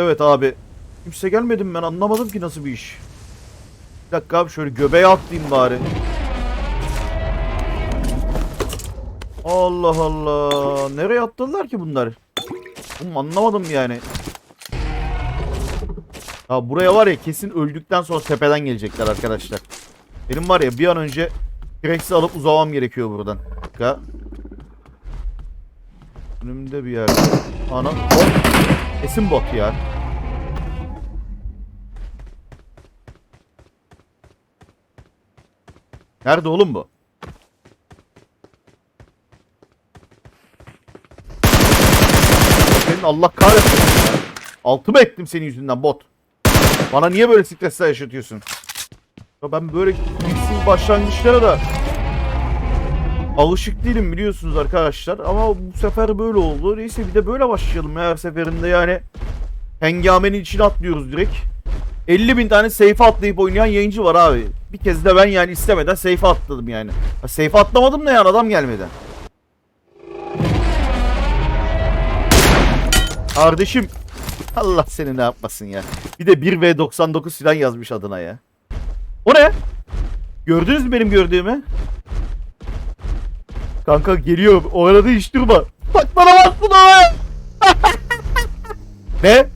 Evet abi. Kimse gelmedi mi ben anlamadım ki nasıl bir iş. Bir dakika abi şöyle göbeğe atlayayım bari. Allah Allah. Nereye attılar ki bunlar? Oğlum anlamadım yani. Ya buraya var ya kesin öldükten sonra tepeden gelecekler arkadaşlar. Benim var ya bir an önce T-Rex'i alıp uzamam gerekiyor buradan. Dakika. Önümde bir yerde. Ana. Hop. Kesin bot ya. Nerede oğlum bu? Senin Allah kahretsin. ya. Altımı ettim senin yüzünden bot. Bana niye böyle stresler yaşatıyorsun? Ya ben böyle ilksiz başlangıçlara da alışık değilim biliyorsunuz arkadaşlar. Ama bu sefer böyle oldu. Neyse bir de böyle başlayalım ya her seferinde yani. Hengamenin içine atlıyoruz direkt. 50 bin tane safe atlayıp oynayan yayıncı var abi. Bir kez de ben yani istemeden safe atladım yani. Ha, safe atlamadım da yani adam gelmeden. Kardeşim. Allah seni ne yapmasın ya. Bir de 1v99 falan yazmış adına ya. O ne? Gördünüz mü benim gördüğümü? Kanka geliyor. O arada hiç durma. Bak bana baksın o. ne?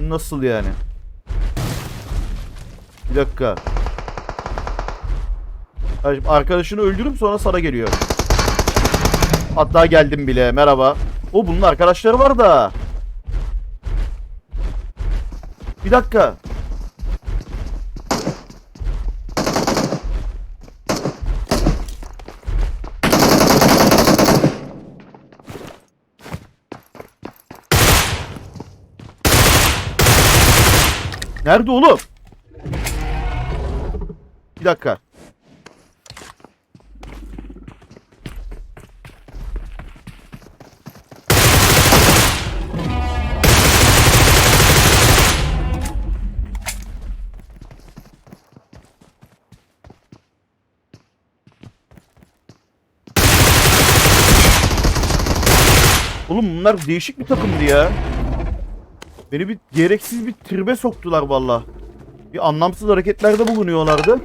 Nasıl yani? Bir dakika. Arkadaşını öldürüp sonra sana geliyor. Hatta geldim bile. Merhaba. O bunun arkadaşları var da. Bir dakika. Nerede oğlum? Bir dakika. Oğlum bunlar değişik bir takımdı ya. Beni bir gereksiz bir tribe soktular valla. Bir anlamsız hareketlerde bulunuyorlardı.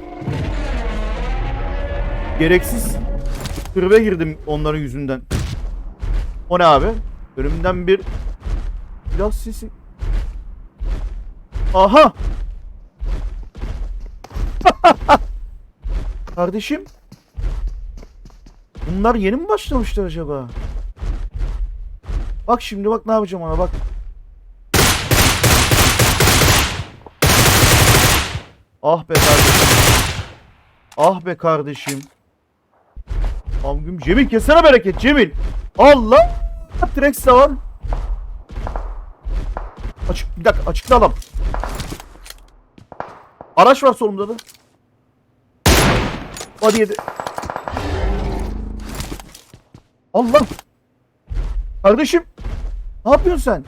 Gereksiz tribe girdim onların yüzünden. O ne abi? Önümden bir biraz sesi. Aha! Kardeşim. Bunlar yeni mi başlamışlar acaba? Bak şimdi bak ne yapacağım ona bak. Ah be kardeşim. Ah be kardeşim. Amgüm Cemil kesene bereket Cemil. Allah. Trex de var. Açık bir dakika açıkta adam. Araç var solumda da. Hadi yedi. Allah. Kardeşim. Ne yapıyorsun sen?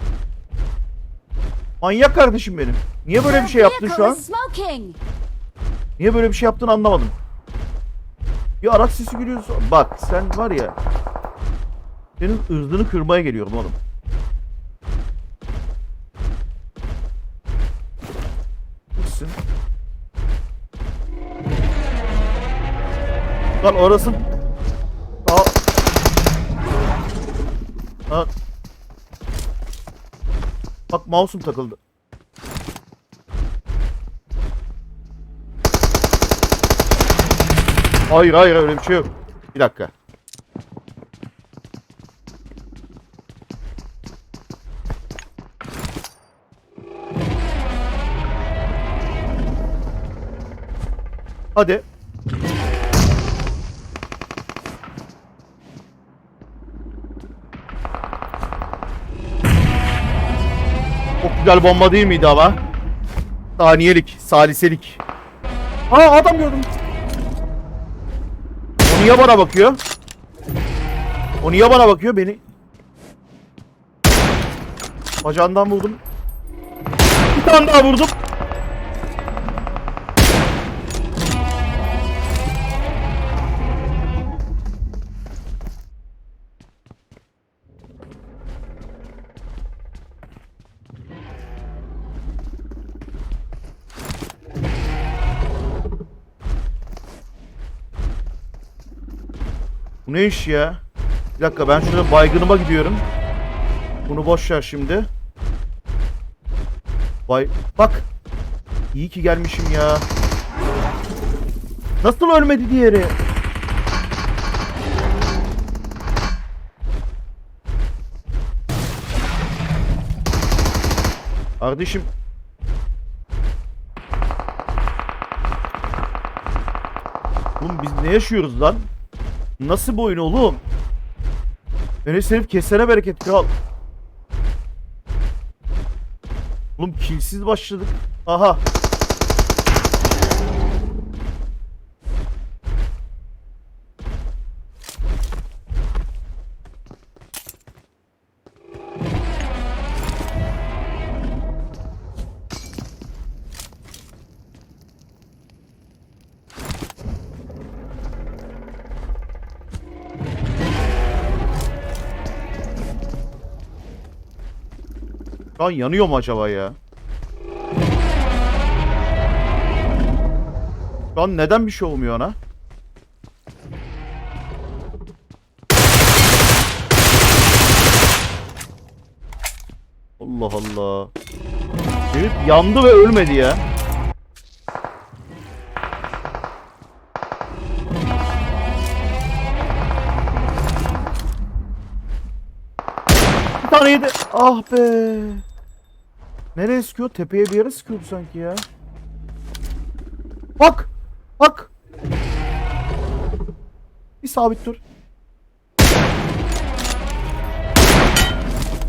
Manyak kardeşim benim. Niye böyle bir şey yaptın şu an? Niye böyle bir şey yaptın anlamadım. Bir araç sesi geliyorsa bak sen var ya senin ırzını kırmaya geliyorum oğlum. Gitsin. Lan orası Aa. Aa. Bak mouse'um takıldı. Hayır hayır öyle bir şey yok. Bir dakika. Hadi. Çok güzel bomba değil miydi ama? Saniyelik, saliselik. Aa adam gördüm. Niye bana bakıyor? O niye bana bakıyor beni? Bacağından vurdum. Bir tane daha vurdum. Bu ne iş ya? Bir dakika ben şurada baygınıma gidiyorum. Bunu boş ver şimdi. Bay bak. İyi ki gelmişim ya. Nasıl ölmedi diğeri? Kardeşim. Oğlum biz ne yaşıyoruz lan? Nasıl bu oyun oğlum? Enes herif kesene bereket kral. Oğlum kilsiz başladık. Aha. Şu an yanıyor mu acaba ya? Şu an neden bir şey olmuyor ona? Allah Allah. Herif yandı ve ölmedi ya. Bir tane yedi. Ah be. Nereye sıkıyor? Tepeye bir yere sıkıyordu sanki ya. Bak. Bak. Bir sabit dur.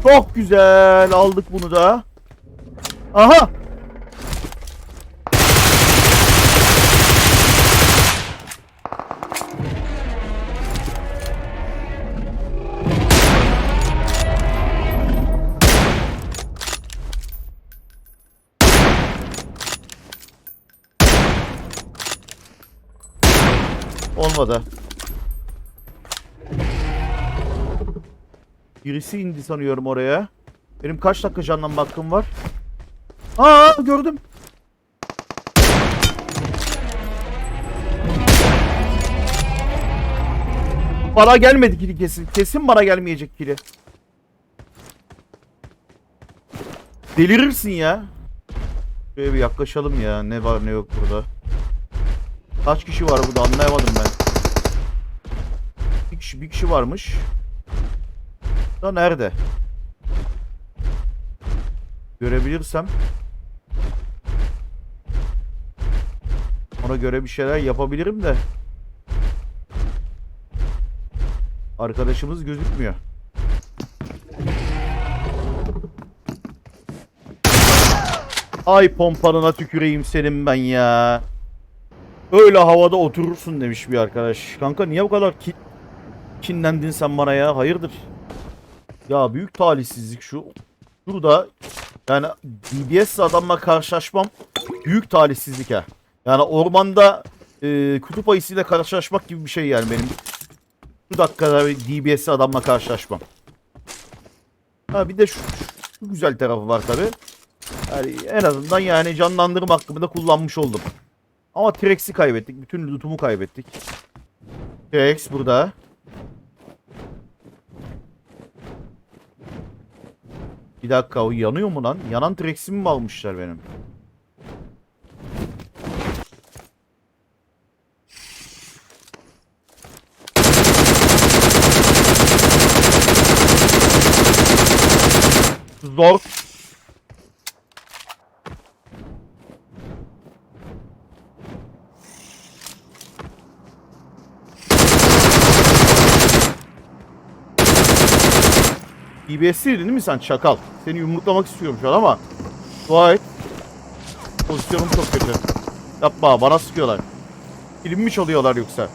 Çok güzel. Aldık bunu da. Aha. Olmadı. Birisi indi sanıyorum oraya. Benim kaç dakika canlanma hakkım var? Aa gördüm. Bana gelmedi kili kesin. Kesin bana gelmeyecek kili. Delirirsin ya. Şöyle bir yaklaşalım ya. Ne var ne yok burada. Kaç kişi var burada anlayamadım ben. Kişi, bir kişi varmış. Da nerede? Görebilirsem. Ona göre bir şeyler yapabilirim de. Arkadaşımız gözükmüyor. Ay pompanına tüküreyim senin ben ya. Öyle havada oturursun demiş bir arkadaş. Kanka niye bu kadar ki kinlendin sen bana ya? Hayırdır? Ya büyük talihsizlik şu. Şurada yani DBS adamla karşılaşmam büyük talihsizlik ha. Yani ormanda e, kutup ayısıyla karşılaşmak gibi bir şey yani benim. Şu dakikada DBS adamla karşılaşmam. Ha bir de şu, şu güzel tarafı var tabi. Yani en azından yani canlandırma hakkımı da kullanmış oldum. Ama T-Rex'i kaybettik. Bütün lootumu kaybettik. T-Rex burada. Bir dakika o yanıyor mu lan? Yanan T-Rex'imi mi almışlar benim? Zor. DBS'liydin değil mi sen çakal? Seni yumruklamak istiyorum şu an ama dua et. Pozisyonum çok kötü. Yapma bana sıkıyorlar. Film mi çalıyorlar yoksa?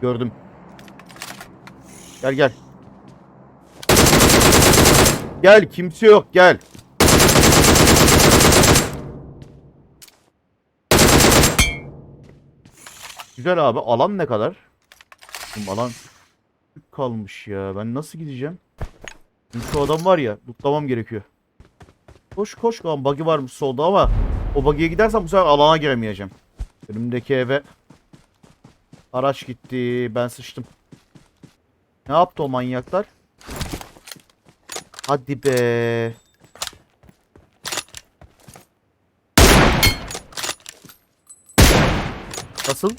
Gördüm. Gel gel. Gel kimse yok gel. Güzel abi alan ne kadar? Oğlum alan kalmış ya. Ben nasıl gideceğim? Şu adam var ya. Tutlamam gerekiyor. Koş koş lan buggy varmış solda ama o buggy'e gidersem bu sefer alana giremeyeceğim. Önümdeki eve Araç gitti. Ben sıçtım. Ne yaptı o manyaklar? Hadi be. Nasıl?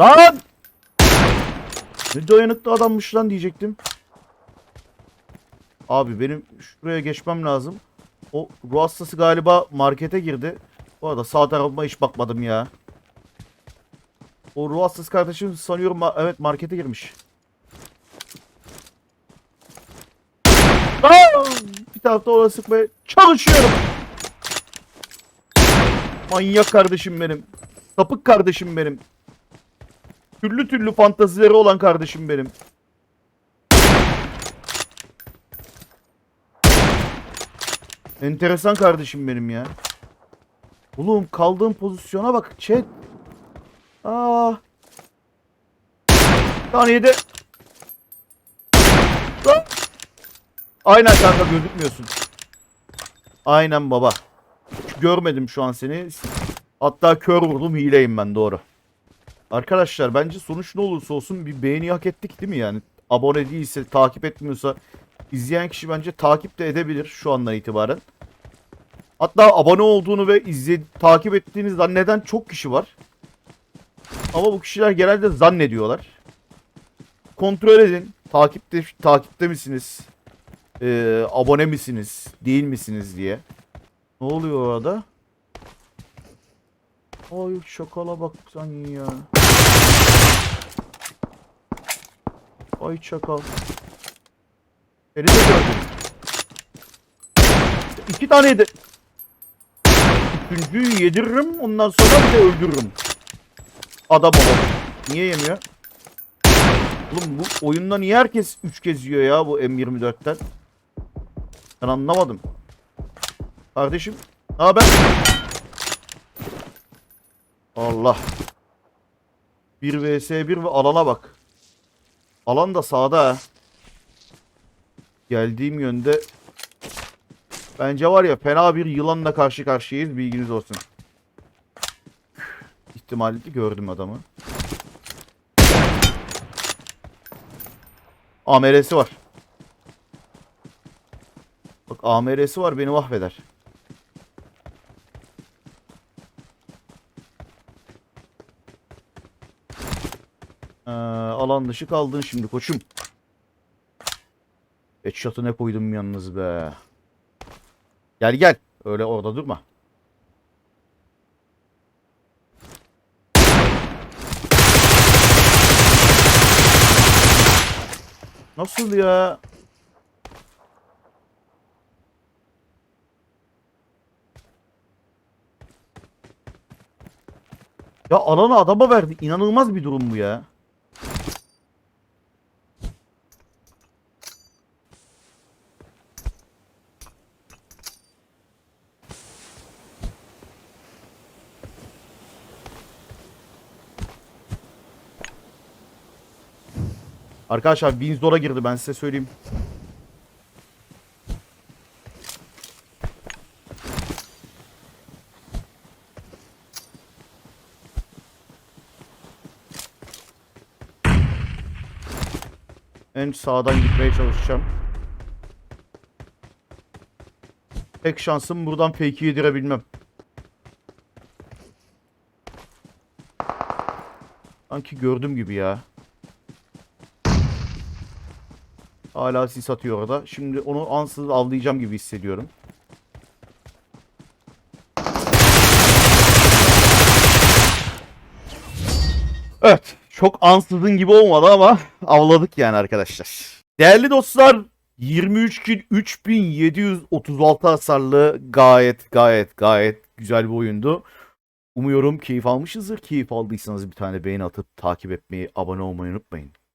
Lan! Ne dayanıklı adammış lan diyecektim. Abi benim şuraya geçmem lazım. O ruh hastası galiba markete girdi. Bu arada sağ tarafıma hiç bakmadım ya. O ruh hastası kardeşim sanıyorum evet markete girmiş. Bir tarafta oraya sıkmaya çalışıyorum. Manyak kardeşim benim. Sapık kardeşim benim. Türlü türlü fantazileri olan kardeşim benim. Enteresan kardeşim benim ya. Oğlum kaldığım pozisyona bak chat. Aa. Saniyede. Lan. Aynen kanka gözükmüyorsun. Aynen baba. Görmedim şu an seni. Hatta kör vurdum hileyim ben doğru. Arkadaşlar bence sonuç ne olursa olsun bir beğeni hak ettik değil mi yani? Abone değilse, takip etmiyorsa izleyen kişi bence takip de edebilir şu andan itibaren. Hatta abone olduğunu ve izle, takip ettiğini zanneden çok kişi var. Ama bu kişiler genelde zannediyorlar. Kontrol edin. Takipte takipte misiniz? Ee, abone misiniz? Değil misiniz diye. Ne oluyor orada? Ay şakala bak sen ya. Ay çakal. Seni de gördüm. İki tane yedi. Üçüncüyü yediririm ondan sonra bir de öldürürüm. Adam olalım. Niye yemiyor? Oğlum bu oyunda niye herkes 3 kez yiyor ya bu M24'ten? Ben anlamadım. Kardeşim ne haber? Allah. 1 vs 1 ve alana bak. Alan da sağda. Geldiğim yönde bence var ya fena bir yılanla karşı karşıyayız bilginiz olsun. İhtimali gördüm adamı. AMR'si var. Bak AMR'si var beni mahveder. Ee, alan dışı kaldın şimdi koçum. Headshot'ı ne koydum yalnız be. Gel gel. Öyle orada durma. Nasıl ya? Ya alanı adama verdi. İnanılmaz bir durum bu ya. Arkadaşlar Windsor'a girdi ben size söyleyeyim. En sağdan gitmeye çalışacağım. Tek şansım buradan fake'i yedirebilmem. Sanki gördüm gibi ya. Hala sis atıyor orada. Şimdi onu ansız avlayacağım gibi hissediyorum. Evet. Çok ansızın gibi olmadı ama avladık yani arkadaşlar. Değerli dostlar 23 kill 3736 hasarlı gayet gayet gayet güzel bir oyundu. Umuyorum keyif almışızdır. Keyif aldıysanız bir tane beğeni atıp takip etmeyi, abone olmayı unutmayın.